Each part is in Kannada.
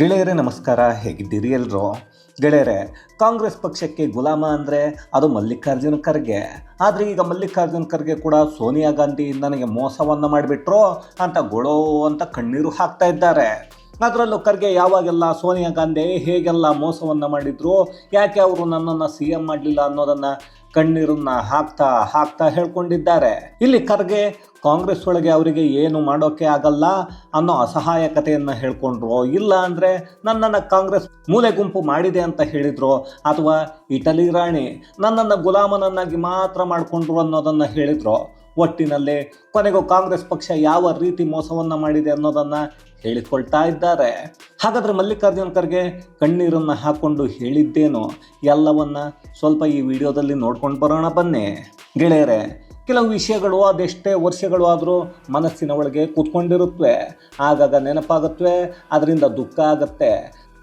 ಗೆಳೆಯರೇ ನಮಸ್ಕಾರ, ಹೇಗಿದ್ದೀರಿ ಎಲ್ಲರೂ ಗೆಳೆಯರೆ, ಕಾಂಗ್ರೆಸ್ ಪಕ್ಷಕ್ಕೆ ಗುಲಾಮ ಅಂದರೆ ಅದು ಮಲ್ಲಿಕಾರ್ಜುನ ಖರ್ಗೆ. ಆದರೆ ಈಗ ಮಲ್ಲಿಕಾರ್ಜುನ ಖರ್ಗೆ ಕೂಡ ಸೋನಿಯಾ ಗಾಂಧಿ ನನಗೆ ಮೋಸವನ್ನು ಮಾಡಿಬಿಟ್ರು ಅಂತ ಗೊಳೋ ಅಂತ ಕಣ್ಣೀರು ಹಾಕ್ತಾ ಇದ್ದಾರೆ. ಅದರಲ್ಲೂ ಖರ್ಗೆ ಯಾವಾಗೆಲ್ಲ ಸೋನಿಯಾ ಗಾಂಧಿ ಹೇಗೆಲ್ಲ ಮೋಸವನ್ನು ಮಾಡಿದ್ರು, ಯಾಕೆ ಅವರು ನನ್ನನ್ನು ಸಿ ಎಂ ಮಾಡಲಿಲ್ಲ ಅನ್ನೋದನ್ನು ಕಣ್ಣೀರನ್ನ ಹಾಕ್ತಾ ಹಾಕ್ತಾ ಹೇಳ್ಕೊಂಡಿದ್ದಾರೆ. ಇಲ್ಲಿ ಖರ್ಗೆ ಕಾಂಗ್ರೆಸ್ ಒಳಗೆ ಅವರಿಗೆ ಏನು ಮಾಡೋಕೆ ಆಗಲ್ಲ ಅನ್ನೋ ಅಸಹಾಯಕತೆಯನ್ನು ಹೇಳ್ಕೊಂಡ್ರು, ಇಲ್ಲ ಅಂದರೆ ನನ್ನನ್ನು ಕಾಂಗ್ರೆಸ್ ಮೂಲೆ ಗುಂಪು ಮಾಡಿದೆ ಅಂತ ಹೇಳಿದ್ರು, ಅಥವಾ ಇಟಲಿ ರಾಣಿ ನನ್ನನ್ನು ಗುಲಾಮನನ್ನಾಗಿ ಮಾತ್ರ ಮಾಡಿಕೊಂಡ್ರು ಅನ್ನೋದನ್ನು ಹೇಳಿದ್ರು ಒಟ್ಟಿನಲ್ಲಿ ಕೊನೆಗೂ ಕಾಂಗ್ರೆಸ್ ಪಕ್ಷ ಯಾವ ರೀತಿ ಮೋಸವನ್ನು ಮಾಡಿದೆ ಅನ್ನೋದನ್ನು ಹೇಳಿಕೊಳ್ತಾ ಇದ್ದಾರೆ. ಹಾಗಾದರೆ ಮಲ್ಲಿಕಾರ್ಜುನ ಖರ್ಗೆ ಕಣ್ಣೀರನ್ನು ಹಾಕೊಂಡು ಹೇಳಿದ್ದೇನು ಎಲ್ಲವನ್ನ ಸ್ವಲ್ಪ ಈ ವಿಡಿಯೋದಲ್ಲಿ ನೋಡ್ಕೊಂಡು ಬರೋಣ ಬನ್ನಿ. ಗೆಳೆಯರೆ, ಕೆಲವು ವಿಷಯಗಳು ಅದೆಷ್ಟೇ ವರ್ಷಗಳು ಆದರೂ ಮನಸ್ಸಿನ ಒಳಗೆ ಕೂತ್ಕೊಂಡಿರುತ್ತವೆ ಆಗಾಗ ನೆನಪಾಗುತ್ತವೆ ಅದರಿಂದ ದುಃಖ ಆಗುತ್ತೆ.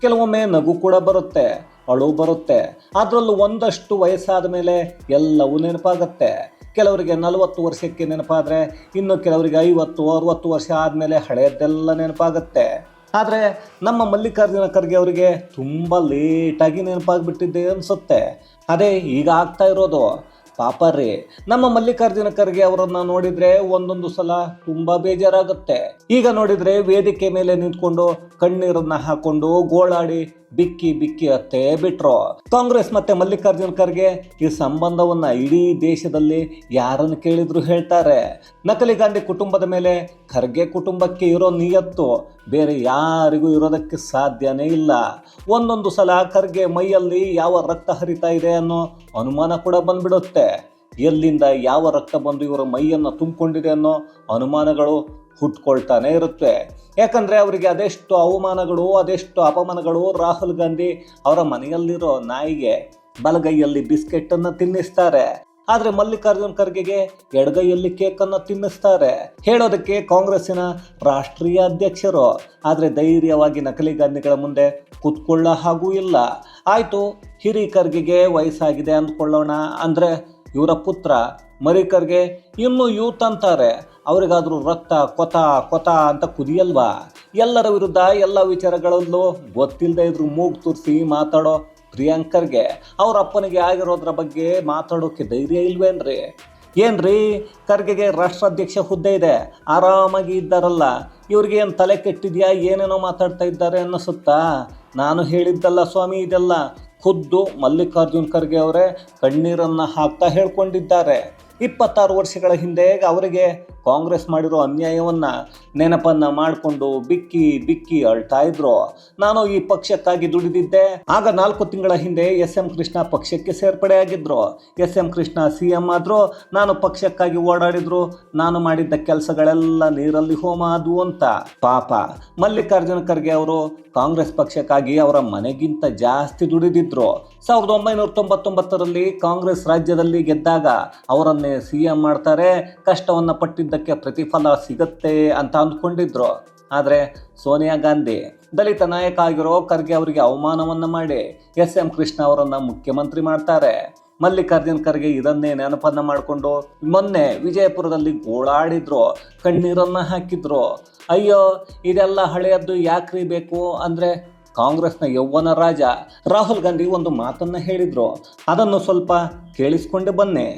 ಕೆಲವೊಮ್ಮೆ ನಗು ಕೂಡ ಬರುತ್ತೆ, ಅಳು ಬರುತ್ತೆ. ಅದರಲ್ಲೂ ಒಂದಷ್ಟು ವಯಸ್ಸಾದ ಮೇಲೆ ಎಲ್ಲವೂ ನೆನಪಾಗತ್ತೆ. ಕೆಲವರಿಗೆ ನಲವತ್ತು ವರ್ಷಕ್ಕೆ ನೆನಪಾದರೆ ಇನ್ನು ಕೆಲವರಿಗೆ ಐವತ್ತು, ಅರುವತ್ತು ವರ್ಷ ಆದಮೇಲೆ ಹಳೆಯದೆಲ್ಲ ನೆನಪಾಗತ್ತೆ. ಆದರೆ ನಮ್ಮ ಮಲ್ಲಿಕಾರ್ಜುನ ಖರ್ಗೆ ಅವರಿಗೆ ತುಂಬ ಲೇಟಾಗಿ ನೆನಪಾಗಿಬಿಟ್ಟಿದ್ದೆ ಅನಿಸುತ್ತೆ. ಅದೇ ಈಗ ಆಗ್ತಾ ಇರೋದು. ಪಾಪ ರೀ ನಮ್ಮ ಮಲ್ಲಿಕಾರ್ಜುನ ಖರ್ಗೆ ಅವರನ್ನ ನೋಡಿದ್ರೆ ಒಂದೊಂದು ಸಲ ತುಂಬಾ ಬೇಜಾರಾಗುತ್ತೆ. ಈಗ ನೋಡಿದ್ರೆ ವೇದಿಕೆ ಮೇಲೆ ನಿಂತ್ಕೊಂಡು ಕಣ್ಣೀರನ್ನ ಹಾಕೊಂಡು ಗೋಳಾಡಿ ಬಿಕ್ಕಿ ಬಿಕ್ಕಿ ಅತ್ತೆ ಬಿಟ್ರು. ಕಾಂಗ್ರೆಸ್ ಮತ್ತೆ ಮಲ್ಲಿಕಾರ್ಜುನ ಖರ್ಗೆ ಈ ಸಂಬಂಧವನ್ನ ಇಡೀ ದೇಶದಲ್ಲಿ ಯಾರನ್ನು ಕೇಳಿದ್ರು ಹೇಳ್ತಾರೆ. ನಕಲಿ ಗಾಂಧಿ ಕುಟುಂಬದ ಮೇಲೆ ಖರ್ಗೆ ಕುಟುಂಬಕ್ಕೆ ಇರೋ ನಿಯತ್ತು ಬೇರೆ ಯಾರಿಗೂ ಇರೋದಕ್ಕೆ ಸಾಧ್ಯನೇ ಇಲ್ಲ. ಒಂದೊಂದು ಸಲ ಖರ್ಗೆ ಮೈಯಲ್ಲಿ ಯಾವ ರಕ್ತ ಹರಿತಾ ಇದೆ ಅನ್ನೋ ಅನುಮಾನ ಕೂಡ ಬಂದ್ಬಿಡುತ್ತೆ. ಎಲ್ಲಿಂದ ಯಾವ ರಕ್ತ ಬಂದು ಇವರ ಮೈಯನ್ನು ತುಂಬಿಕೊಂಡಿದೆ ಅನ್ನೋ ಅನುಮಾನಗಳು ಹುಟ್ಕೊಳ್ತಾನೆ ಇರುತ್ತೆ. ಯಾಕಂದರೆ ಅವರಿಗೆ ಅದೆಷ್ಟು ಅವಮಾನಗಳು, ಅದೆಷ್ಟು ಅಪಮಾನಗಳು. ರಾಹುಲ್ ಗಾಂಧಿ ಅವರ ಮನೆಯಲ್ಲಿರೋ ನಾಯಿಗೆ ಬಲಗೈಯಲ್ಲಿ ಬಿಸ್ಕೆಟನ್ನು ತಿನ್ನಿಸ್ತಾರೆ. ಆದರೆ ಮಲ್ಲಿಕಾರ್ಜುನ್ ಖರ್ಗೆಗೆ ಎಡಗೈಯಲ್ಲಿ ಕೇಕನ್ನು ತಿನ್ನಿಸ್ತಾರೆ. ಹೇಳೋದಕ್ಕೆ ಕಾಂಗ್ರೆಸ್ಸಿನ ರಾಷ್ಟ್ರೀಯ ಅಧ್ಯಕ್ಷರು. ಆದರೆ ಧೈರ್ಯವಾಗಿ ನಕಲಿ ಗಾಂಧಿಗಳ ಮುಂದೆ ಕೂತ್ಕೊಳ್ಳೋ ಹಾಗೂ ಇಲ್ಲ. ಆಯಿತು ಹಿರಿ ಖರ್ಗೆಗೆ ವಯಸ್ಸಾಗಿದೆ ಅಂದ್ಕೊಳ್ಳೋಣ. ಅಂದರೆ ಇವರ ಪುತ್ರ ಮರಿಕರ್ಗೆ ಇನ್ನೂ ಯೂತ್ ಅಂತಾರೆ ಅವರಿಗಾದರೂ ರಕ್ತ ಕೊತ ಕೊತ ಅಂತ ಕುದಿಯಲ್ವಾ? ಎಲ್ಲರ ವಿರುದ್ಧ ಎಲ್ಲ ವಿಚಾರಗಳಲ್ಲೂ ಗೊತ್ತಿಲ್ಲದೆ ಇದ್ರು ಮೂಗು ತುರಿಸಿ ಮಾತಾಡೋ ಪ್ರಿಯಾಂಕರ್ಗೆ ಅವ್ರ ಅಪ್ಪನಿಗೆ ಆಗಿರೋದ್ರ ಬಗ್ಗೆ ಮಾತಾಡೋಕೆ ಧೈರ್ಯ ಇಲ್ವೇನ್ರಿ? ಏನ್ರಿ? ಖರ್ಗೆಗೆ ರಾಷ್ಟ್ರಾಧ್ಯಕ್ಷ ಹುದ್ದೆ ಇದೆ. ಆರಾಮಾಗಿ ಇದ್ದಾರಲ್ಲ. ಇವ್ರಿಗೆ ಏನು ತಲೆ ಕೆಟ್ಟಿದ್ಯಾ, ಏನೇನೋ ಮಾತಾಡ್ತಾ ಇದ್ದಾರೆ ಅನ್ನಿಸುತ್ತಾ? ನಾನು ಹೇಳಿದ್ದಲ್ಲ ಸ್ವಾಮಿ ಇದೆಲ್ಲ. ಖುದ್ದು ಮಲ್ಲಿಕಾರ್ಜುನ್ ಖರ್ಗೆ ಅವರೇ ಕಣ್ಣೀರನ್ನು ಹಾಕ್ತಾ ಹೇಳ್ಕೊಂಡಿದ್ದಾರೆ. ಇಪ್ಪತ್ತಾರು ವರ್ಷಗಳ ಹಿಂದೆ ಅವರಿಗೆ ಕಾಂಗ್ರೆಸ್ ಮಾಡಿರೋ ಅನ್ಯಾಯವನ್ನ ನೆನಪನ್ನ ಮಾಡಿಕೊಂಡು ಬಿಕ್ಕಿ ಬಿಕ್ಕಿ ಅಳ್ತಾ ಇದ್ರು. ನಾನು ಈ ಪಕ್ಷಕ್ಕಾಗಿ ದುಡಿದಿದ್ದೆ. ಆಗ ನಾಲ್ಕು ತಿಂಗಳ ಹಿಂದೆ ಎಸ್ ಎಂ ಕೃಷ್ಣ ಪಕ್ಷಕ್ಕೆ ಸೇರ್ಪಡೆಯಾಗಿದ್ರು S M Krishna C M ಆದರೂ ನಾನು ಪಕ್ಷಕ್ಕಾಗಿ ಓಡಾಡಿದ್ರು. ನಾನು ಮಾಡಿದ್ದ ಕೆಲಸಗಳೆಲ್ಲ ನೀರಲ್ಲಿ ಹೋಮ ಅದು ಅಂತ. ಪಾಪ. ಮಲ್ಲಿಕಾರ್ಜುನ ಖರ್ಗೆ ಅವರು ಕಾಂಗ್ರೆಸ್ ಪಕ್ಷಕ್ಕಾಗಿ ಅವರ ಮನೆಗಿಂತ ಜಾಸ್ತಿ ದುಡಿದಿದ್ರು. ಸಾವಿರದ ಒಂಬೈನೂರ ತೊಂಬತ್ತೊಂಬತ್ತರಲ್ಲಿ ಕಾಂಗ್ರೆಸ್ ರಾಜ್ಯದಲ್ಲಿ ಗೆದ್ದಾಗ ಅವರನ್ನೇ ಸಿ ಎಂ ಮಾಡ್ತಾರೆ. ಕಷ್ಟವನ್ನು ಮಾಡಿದ್ದಕ್ಕೆ ಪ್ರತಿಫಲ ಸಿಗುತ್ತೆ ಅಂತ ಅಂದ್ಕೊಂಡಿದ್ರು. ಆದರೆ ಸೋನಿಯಾ ಗಾಂಧಿ, ದಲಿತ ನಾಯಕ ಆಗಿರೋ ಖರ್ಗೆ ಅವರಿಗೆ ಅವಮಾನವನ್ನು ಮಾಡಿ ಎಸ್ ಎಂ ಕೃಷ್ಣ ಅವರನ್ನು ಮುಖ್ಯಮಂತ್ರಿ ಮಾಡ್ತಾರೆ. ಮಲ್ಲಿಕಾರ್ಜುನ್ ಖರ್ಗೆ ಇದನ್ನೇ ನೆನಪನ್ನು ಮಾಡಿಕೊಂಡು ಮೊನ್ನೆ ವಿಜಯಪುರದಲ್ಲಿ ಗೋಳಾಡಿದ್ರು, ಕಣ್ಣೀರನ್ನು ಹಾಕಿದ್ರು. ಅಯ್ಯೋ, ಇದೆಲ್ಲ ಹಳೆಯದ್ದು ಯಾಕ್ರಿ ಬೇಕು ಅಂದರೆ ಕಾಂಗ್ರೆಸ್ನ ಯೌವನ ರಾಜ ರಾಹುಲ್ ಗಾಂಧಿ ಒಂದು ಮಾತನ್ನು ಹೇಳಿದರು. ಅದನ್ನು ಸ್ವಲ್ಪ ಕೇಳಿಸ್ಕೊಂಡು ಬನ್ನಿ.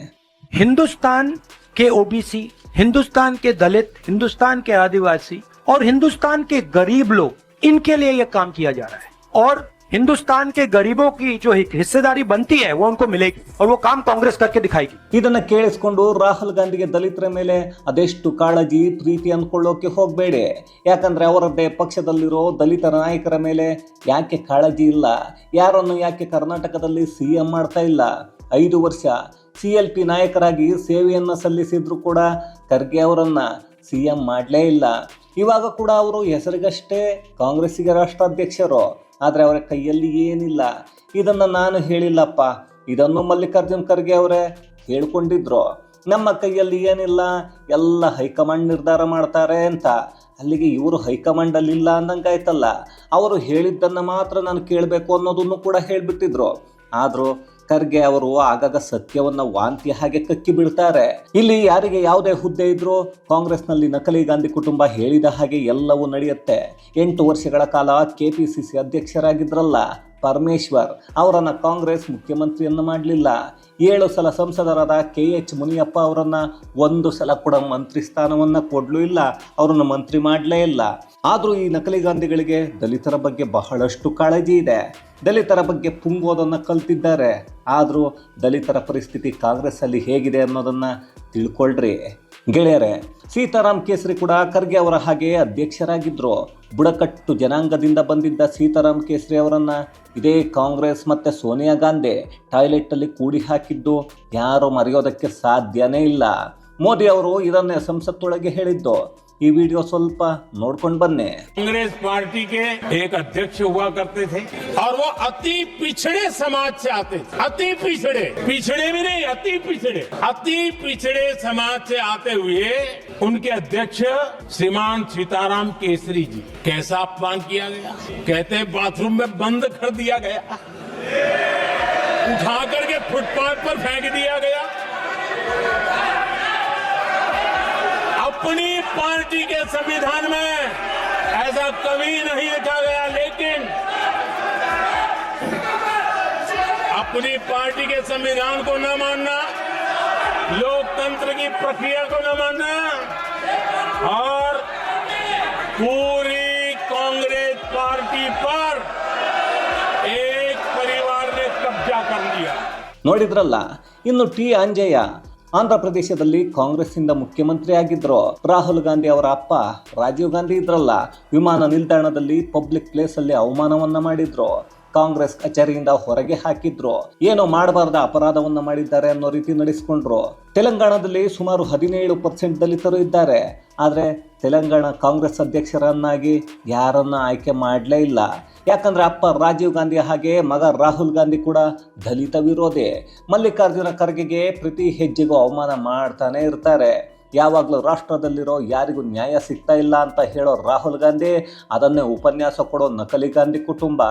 ಹಿಂದೂಸ್ತಾನ್ ಕೆ ಒ ಬಿ ಸಿ हिंदुस्तान के दलित हिंदुस्तान के आदिवासी और हिंदुस्तान के गरीब लोग इनके लिए यह काम किया जा रहा है और हिंदुस्तान के गरीबों की जो एक हिस्सेदारी बनती है वो उनको मिलेगी और वो काम कांग्रेस करके दिखाएगी ಇದನ್ನ ಕೇಳಿಸ್ಕೊಂಡು ರಾಹುಲ್ ಗಾಂಧಿಗೆ ದಲಿತರ ಮೇಲೆ ಅದೆಷ್ಟು ಕಾಳಜಿ ಪ್ರೀತಿ ಅಂದ್ಕೊಳ್ಳೋಕೆ ಹೋಗಬೇಡಿ ಯಾಕಂದ್ರೆ ಅವರದ್ದೇ ಪಕ್ಷದಲ್ಲಿರೋ ದಲಿತ ನಾಯಕರ ಮೇಲೆ ಯಾಕೆ ಕಾಳಜಿ ಇಲ್ಲ ಯಾರನ್ನು ಯಾಕೆ ಕರ್ನಾಟಕದಲ್ಲಿ ಸಿ ಎಂ ಮಾಡ್ತಾ ಇಲ್ಲ ಐದು ವರ್ಷ ಸಿ ಎಲ್ ಪಿ ನಾಯಕರಾಗಿ ಸೇವೆಯನ್ನು ಸಲ್ಲಿಸಿದ್ರು ಕೂಡ ಖರ್ಗೆ ಅವರನ್ನ ಸಿ ಎಂ ಮಾಡಲೇ ಇಲ್ಲ. ಇವಾಗ ಕೂಡ ಅವರು ಹೆಸರಿಗಷ್ಟೇ ಕಾಂಗ್ರೆಸ್ಸಿಗೆ ರಾಷ್ಟ್ರಾಧ್ಯಕ್ಷರು, ಆದರೆ ಅವರ ಕೈಯಲ್ಲಿ ಏನಿಲ್ಲ. ಇದನ್ನು ನಾನು ಹೇಳಿಲ್ಲಪ್ಪ. ಇದನ್ನು ಮಲ್ಲಿಕಾರ್ಜುನ್ ಖರ್ಗೆ ಅವರೇ ಹೇಳ್ಕೊಂಡಿದ್ರು. ನಮ್ಮ ಕೈಯಲ್ಲಿ ಏನಿಲ್ಲ, ಎಲ್ಲ ಹೈಕಮಾಂಡ್ ನಿರ್ಧಾರ ಮಾಡ್ತಾರೆ ಅಂತ. ಅಲ್ಲಿಗೆ ಇವರು ಹೈಕಮಾಂಡಲ್ಲಿ ಇಲ್ಲ ಅಂದಂಗಾಯ್ತಲ್ಲ. ಅವರು ಹೇಳಿದ್ದನ್ನು ಮಾತ್ರ ನಾನು ಕೇಳಬೇಕು ಅನ್ನೋದನ್ನು ಕೂಡ ಹೇಳಿಬಿಟ್ಟಿದ್ರು. ಆದರೂ ಖರ್ಗೆ ಅವರು ಆಗಾಗ ಸತ್ಯವನ್ನ ವಾಂತಿ ಹಾಗೆ ಕಕ್ಕಿ ಬಿಡ್ತಾರೆ ಇಲ್ಲಿ ಯಾರಿಗೆ ಯಾವುದೇ ಹುದ್ದೆ ಇದ್ರೂ ಕಾಂಗ್ರೆಸ್ನಲ್ಲಿ ನಕಲಿ ಗಾಂಧಿ ಕುಟುಂಬ ಹೇಳಿದ ಹಾಗೆ ಎಲ್ಲವೂ ನಡೆಯುತ್ತೆ. ಎಂಟು ವರ್ಷಗಳ ಕಾಲ ಕೆಪಿಸಿಸಿ ಅಧ್ಯಕ್ಷರಾಗಿದ್ರಲ್ಲ ಪರಮೇಶ್ವರ್ ಅವರನ್ನು ಕಾಂಗ್ರೆಸ್ ಮುಖ್ಯಮಂತ್ರಿಯನ್ನು ಮಾಡಲಿಲ್ಲ. ಏಳು ಸಲ ಸಂಸದರಾದ ಕೆ ಎಚ್ ಮುನಿಯಪ್ಪ ಅವರನ್ನು ಒಂದು ಸಲ ಕೂಡ ಮಂತ್ರಿ ಸ್ಥಾನವನ್ನ ಕೊಡಲೂ ಇಲ್ಲ, ಅವರನ್ನು ಮಂತ್ರಿ ಮಾಡಲೇ ಇಲ್ಲ. ಆದರೂ ಈ ನಕಲಿ ಗಾಂಧಿಗಳಿಗೆ ದಲಿತರ ಬಗ್ಗೆ ಬಹಳಷ್ಟು ಕಾಳಜಿ ಇದೆ. ದಲಿತರ ಬಗ್ಗೆ ಪುಂಗೋದನ್ನು ಕಲ್ತಿದ್ದಾರೆ. ಆದರೂ ದಲಿತರ ಪರಿಸ್ಥಿತಿ ಕಾಂಗ್ರೆಸ್ಸಲ್ಲಿ ಹೇಗಿದೆ ಅನ್ನೋದನ್ನು ತಿಳ್ಕೊಳ್ರಿ. ಗೆಳೆಯರೆ ಸೀತಾರಾಮ್ ಕೇಸರಿ ಕೂಡ ಖರ್ಗೆ ಅವರ ಹಾಗೆ ಅಧ್ಯಕ್ಷರಾಗಿದ್ದರು ಬುಡಕಟ್ಟು ಜನಾಂಗದಿಂದ ಬಂದಿದ್ದ ಸೀತಾರಾಮ್ ಕೇಸರಿ ಅವರನ್ನು ಇದೇ ಕಾಂಗ್ರೆಸ್ ಮತ್ತು ಸೋನಿಯಾ ಗಾಂಧಿ ಟಾಯ್ಲೆಟಲ್ಲಿ ಕೂಡಿ ಹಾಕಿದ್ದು ಯಾರು ಮರೆಯೋದಕ್ಕೆ ಸಾಧ್ಯನೇ ಇಲ್ಲ. ಮೋದಿ ಅವರು ಇದನ್ನೇ ಸಂಸತ್ತೊಳಗೆ ಹೇಳಿದ್ದು. ಈ ವಿಡಿಯೋ ಸ್ವಲ್ಪ ನೋಡ್ಕೊಂಡು ಬನ್ನಿ कांग्रेस पार्टी के एक अध्यक्ष हुआ करते थे और वो अति पिछड़े समाज से आते थे अति पिछड़े पिछड़े भी नहीं अति पिछड़े अति पिछड़े समाज से आते हुए उनके अध्यक्ष श्रीमान सीताराम केसरी जी कैसा अपमान किया गया कहते हैं बाथरूम में बंद कर दिया गया उठा करके फुटपाथ पर फेंक दिया गया अपनी पार्टी के संविधान में ऐसा कभी नहीं लिखा गया लेकिन अपनी पार्टी के संविधान को न मानना लोकतंत्र की प्रक्रिया को न मानना और पूरी कांग्रेस पार्टी पर एक परिवार ने कब्जा कर लिया ನೋಡಿದ್ರಲ್ಲ ಇನ್ನು ಟಿ ಅಂಜಯ್ಯ ಆಂಧ್ರ ಪ್ರದೇಶದಲ್ಲಿ ಕಾಂಗ್ರೆಸ್ಸಿಂದ ಮುಖ್ಯಮಂತ್ರಿ ಆಗಿದ್ರು ರಾಹುಲ್ ಗಾಂಧಿ ಅವರ ಅಪ್ಪ ರಾಜೀವ್ ಗಾಂಧಿ ಇದ್ರಲ್ಲ, ವಿಮಾನ ನಿಲ್ದಾಣದಲ್ಲಿ ಪಬ್ಲಿಕ್ ಪ್ಲೇಸ್ ಅಲ್ಲಿ ಅವಮಾನವನ್ನ ಮಾಡಿದ್ರು. ಕಾಂಗ್ರೆಸ್ ಕಚೇರಿಯಿಂದ ಹೊರಗೆ ಹಾಕಿದ್ರು. ಏನೋ ಮಾಡಬಾರ್ದ ಅಪರಾಧವನ್ನ ಮಾಡಿದ್ದಾರೆ ಅನ್ನೋ ರೀತಿ ನಡೆಸಿಕೊಂಡ್ರು. ತೆಲಂಗಾಣದಲ್ಲಿ ಸುಮಾರು ಹದಿನೇಳು ಪರ್ಸೆಂಟ್ ದಲಿತರು ಇದ್ದಾರೆ. ಆದರೆ ತೆಲಂಗಾಣ ಕಾಂಗ್ರೆಸ್ ಅಧ್ಯಕ್ಷರನ್ನಾಗಿ ಯಾರನ್ನ ಆಯ್ಕೆ ಮಾಡಲೇ ಇಲ್ಲ. ಯಾಕಂದ್ರೆ ಅಪ್ಪ ರಾಜೀವ್ ಗಾಂಧಿ ಹಾಗೆ ಮಗ ರಾಹುಲ್ ಗಾಂಧಿ ಕೂಡ ದಲಿತ ವಿರೋಧಿ. ಮಲ್ಲಿಕಾರ್ಜುನ ಖರ್ಗೆಗೆ ಪ್ರತಿ ಹೆಜ್ಜೆಗೂ ಅವಮಾನ ಮಾಡ್ತಾನೆ ಇರ್ತಾರೆ. ಯಾವಾಗಲೂ ರಾಷ್ಟ್ರದಲ್ಲಿರೋ ಯಾರಿಗೂ ನ್ಯಾಯ ಸಿಗ್ತಾ ಇಲ್ಲ ಅಂತ ಹೇಳೋ ರಾಹುಲ್ ಗಾಂಧಿ, ಅದನ್ನೇ ಉಪನ್ಯಾಸ ಕೊಡೋ ನಕಲಿ ಗಾಂಧಿ ಕುಟುಂಬ.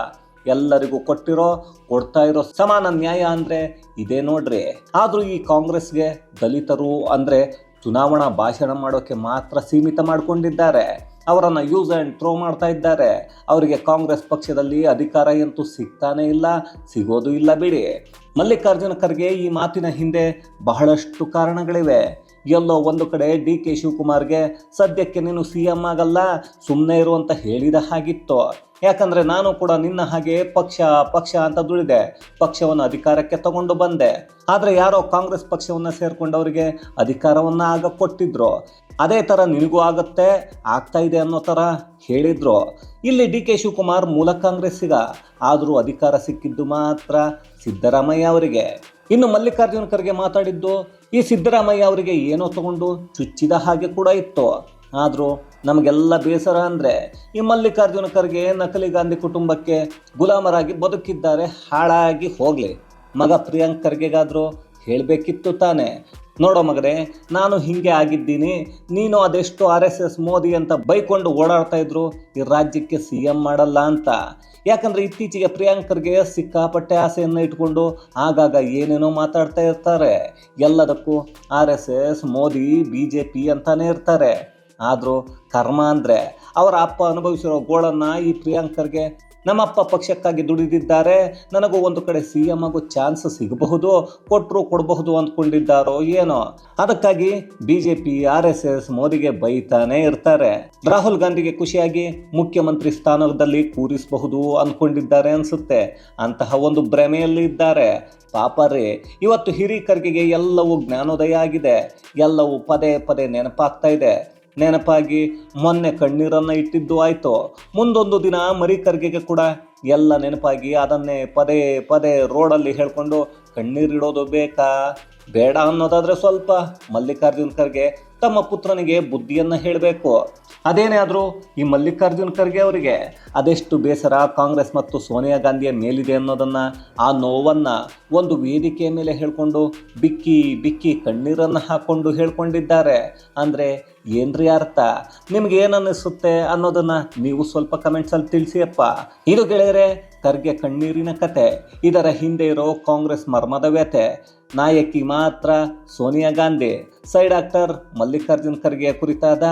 ಎಲ್ಲರಿಗೂ ಕೊಟ್ಟಿರೋ, ಕೊಡ್ತಾ ಇರೋ ಸಮಾನ ನ್ಯಾಯ ಅಂದ್ರೆ ಇದೇ ನೋಡ್ರಿ. ಆದ್ರೂ ಈ ಕಾಂಗ್ರೆಸ್ಗೆ ದಲಿತರು ಅಂದ್ರೆ ಚುನಾವಣಾ ಭಾಷಣ ಮಾಡೋಕೆ ಮಾತ್ರ ಸೀಮಿತ ಮಾಡಿಕೊಂಡಿದ್ದಾರೆ. ಅವರನ್ನು ಯೂಸ್ ಆ್ಯಂಡ್ ಥ್ರೋ ಮಾಡ್ತಾ ಇದ್ದಾರೆ. ಅವರಿಗೆ ಕಾಂಗ್ರೆಸ್ ಪಕ್ಷದಲ್ಲಿ ಅಧಿಕಾರ ಅಂತೂ ಸಿಗ್ತಾನೇ ಇಲ್ಲ, ಸಿಗೋದು ಇಲ್ಲ ಬಿಡಿ. ಮಲ್ಲಿಕಾರ್ಜುನ ಖರ್ಗೆ ಈ ಮಾತಿನ ಹಿಂದೆ ಬಹಳಷ್ಟು ಕಾರಣಗಳಿವೆ. ಎಲ್ಲೋ ಒಂದು ಕಡೆ ಡಿ ಕೆ ಶಿವಕುಮಾರ್ಗೆ ಸದ್ಯಕ್ಕೆ ನೀನು ಸಿ ಎಂ ಆಗಲ್ಲ ಸುಮ್ಮನೆ ಇರು ಅಂತ ಹೇಳಿದ ಹಾಗಿತ್ತು. ಯಾಕಂದ್ರೆ ನಾನು ಕೂಡ ನಿನ್ನ ಹಾಗೆ ಪಕ್ಷ ಪಕ್ಷ ಅಂತ ದುಡಿದೆ. ಪಕ್ಷವನ್ನು ಅಧಿಕಾರಕ್ಕೆ ತಗೊಂಡು ಬಂದೆ. ಆದರೆ ಯಾರೋ ಕಾಂಗ್ರೆಸ್ ಪಕ್ಷವನ್ನು ಸೇರಿಕೊಂಡವರಿಗೆ ಅಧಿಕಾರವನ್ನ ಆಗ ಕೊಟ್ಟಿದ್ರು. ಅದೇ ಥರ ನಿನಗೂ ಆಗತ್ತೆ, ಆಗ್ತಾ ಇದೆ ಅನ್ನೋ ಥರ ಹೇಳಿದ್ರು. ಇಲ್ಲಿ ಡಿ ಕೆ ಶಿವಕುಮಾರ್ ಮೂಲ ಕಾಂಗ್ರೆಸ್ಸಿಗ. ಆದರೂ ಅಧಿಕಾರ ಸಿಕ್ಕಿದ್ದು ಮಾತ್ರ ಸಿದ್ದರಾಮಯ್ಯ ಅವರಿಗೆ. ಇನ್ನು ಮಲ್ಲಿಕಾರ್ಜುನ ಖರ್ಗೆ ಮಾತಾಡಿದ್ದು, ಈ ಸಿದ್ದರಾಮಯ್ಯ ಅವರಿಗೆ ಏನೋ ತಗೊಂಡು ಚುಚ್ಚಿದ ಹಾಗೆ ಕೂಡ ಇತ್ತು. ಆದರೂ ನಮಗೆಲ್ಲ ಬೇಸರ ಅಂದರೆ ಈ ಮಲ್ಲಿಕಾರ್ಜುನ ಖರ್ಗೆ ನಕಲಿ ಗಾಂಧಿ ಕುಟುಂಬಕ್ಕೆ ಗುಲಾಮರಾಗಿ ಬದುಕಿದ್ದಾರೆ, ಹಾಳಾಗಿ ಹೋಗಲಿ. ಮಗ ಪ್ರಿಯಾಂಕ್ ಖರ್ಗೆಗಾದರೂ ಹೇಳಬೇಕಿತ್ತು ತಾನೆ. ನೋಡೋ ಮಗನೇ, ನಾನು ಹಿಂಗೆ ಆಗಿದ್ದೀನಿ. ನೀನು ಅದೆಷ್ಟು ಆರ್ ಎಸ್ ಎಸ್ ಮೋದಿ ಅಂತ ಬೈಕೊಂಡು ಓಡಾಡ್ತಾ ಇದ್ರು, ಈ ರಾಜ್ಯಕ್ಕೆ ಸಿ ಎಂ ಮಾಡಲ್ಲ ಅಂತ. ಯಾಕಂದರೆ ಇತ್ತೀಚೆಗೆ ಪ್ರಿಯಾಂಕರ್ಗೆ ಸಿಕ್ಕಾಪಟ್ಟೆ ಆಸೆಯನ್ನು ಇಟ್ಕೊಂಡು ಆಗಾಗ ಏನೇನೋ ಮಾತಾಡ್ತಾ ಇರ್ತಾರೆ. ಎಲ್ಲದಕ್ಕೂ R S S, Modi, B J P ಅಂತಾನೆ ಇರ್ತಾರೆ. ಆದರೂ ಕರ್ಮ ಅಂದರೆ ಅವರ ಅಪ್ಪ ಅನುಭವಿಸಿರೋ ಗೋಳನ್ನು ಈ ಪ್ರಿಯಾಂಕರ್ಗೆ ನಮ್ಮಪ್ಪ ಪಕ್ಷಕ್ಕಾಗಿ ದುಡಿದಿದ್ದಾರೆ, ನನಗೂ ಒಂದು ಕಡೆ ಸಿ ಎಂ ಆಗೋ ಚಾನ್ಸ್ ಸಿಗಬಹುದು ಕೊಟ್ಟರು ಕೊಡಬಹುದು ಅಂದ್ಕೊಂಡಿದ್ದಾರೋ ಏನೋ. ಅದಕ್ಕಾಗಿ B J P, R S S, ಮೋದಿಗೆ ಬೈತಾನೆ ಇರ್ತಾರೆ. ರಾಹುಲ್ ಗಾಂಧಿಗೆ ಖುಷಿಯಾಗಿ ಮುಖ್ಯಮಂತ್ರಿ ಸ್ಥಾನದಲ್ಲಿ ಕೂರಿಸಬಹುದು ಅಂದ್ಕೊಂಡಿದ್ದಾರೆ ಅನಿಸುತ್ತೆ. ಅಂತಹ ಒಂದು ಭ್ರಮೆಯಲ್ಲಿ ಇದ್ದಾರೆ. ಪಾಪ ರೀ, ಇವತ್ತು ಹಿರೀಕರ್ಗೆ ಎಲ್ಲವೂ ಜ್ಞಾನೋದಯ ಆಗಿದೆ. ಎಲ್ಲವೂ ಪದೇ ಪದೇ ನೆನಪಾಗ್ತಾ ಇದೆ. ನೆನಪಾಗಿ ಮೊನ್ನೆ ಕಣ್ಣೀರನ್ನು ಇಟ್ಟಿದ್ದು ಆಯಿತು. ಮುಂದೊಂದು ದಿನ ಮರಿಕರ್ಗೆಗೆ ಕೂಡ ಎಲ್ಲ ನೆನಪಾಗಿ ಅದನ್ನೇ ಪದೇ ಪದೇ ರೋಡಲ್ಲಿ ಹೇಳ್ಕೊಂಡು ಕಣ್ಣೀರಿಡೋದು ಬೇಕಾ? ಬೇಡ ಅನ್ನೋದಾದರೆ ಸ್ವಲ್ಪ ಮಲ್ಲಿಕಾರ್ಜುನ್ ಖರ್ಗೆ ತಮ್ಮ ಪುತ್ರನಿಗೆ ಬುದ್ಧಿಯನ್ನು ಹೇಳಬೇಕು. ಅದೇನೇ ಆದರೂ ಈ ಮಲ್ಲಿಕಾರ್ಜುನ್ ಖರ್ಗೆ ಅವರಿಗೆ ಅದೆಷ್ಟು ಬೇಸರ, ಕಾಂಗ್ರೆಸ್ ಮತ್ತು ಸೋನಿಯಾ ಗಾಂಧಿಯ ಮೇಲಿದೆ ಅನ್ನೋದನ್ನು, ಆ ನೋವನ್ನು ಒಂದು ವೇದಿಕೆಯ ಮೇಲೆ ಹೇಳಿಕೊಂಡು ಬಿಕ್ಕಿ ಬಿಕ್ಕಿ ಕಣ್ಣೀರನ್ನು ಹಾಕ್ಕೊಂಡು ಹೇಳ್ಕೊಂಡಿದ್ದಾರೆ. ಅಂದರೆ ಏನ್ರಿ ಅರ್ಥ? ನಿಮ್ಗೆ ಏನು ಅನ್ನಿಸುತ್ತೆ ಅನ್ನೋದನ್ನು ನೀವು ಸ್ವಲ್ಪ ಕಮೆಂಟ್ಸಲ್ಲಿ ತಿಳಿಸಿಯಪ್ಪ. ಇದು ಗೆಳೆಯರೆ, ಖರ್ಗೆ ಕಣ್ಣೀರಿನ ಕತೆ. ಇದರ ಹಿಂದೆ ಇರೋ ಕಾಂಗ್ರೆಸ್ ಮರ್ಮದ ವ್ಯತೆ ನಾಯಕಿ ಮಾತ್ರ ಸೋನಿಯಾ ಗಾಂಧಿ. ಸೈಡ್ ಆಕ್ಟರ್ ಮಲ್ಲಿಕಾರ್ಜುನ್ ಖರ್ಗೆ ಕುರಿತಾದ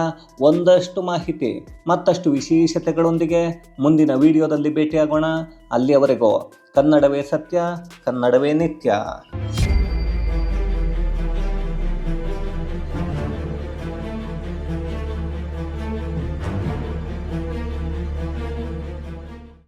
ಒಂದಷ್ಟು ಮಾಹಿತಿ. ಮತ್ತಷ್ಟು ವಿಶೇಷತೆಗಳೊಂದಿಗೆ ಮುಂದಿನ ವಿಡಿಯೋದಲ್ಲಿ ಭೇಟಿಯಾಗೋಣ. ಅಲ್ಲಿಯವರೆಗೂ ಕನ್ನಡವೇ ಸತ್ಯ, ಕನ್ನಡವೇ ನಿತ್ಯ.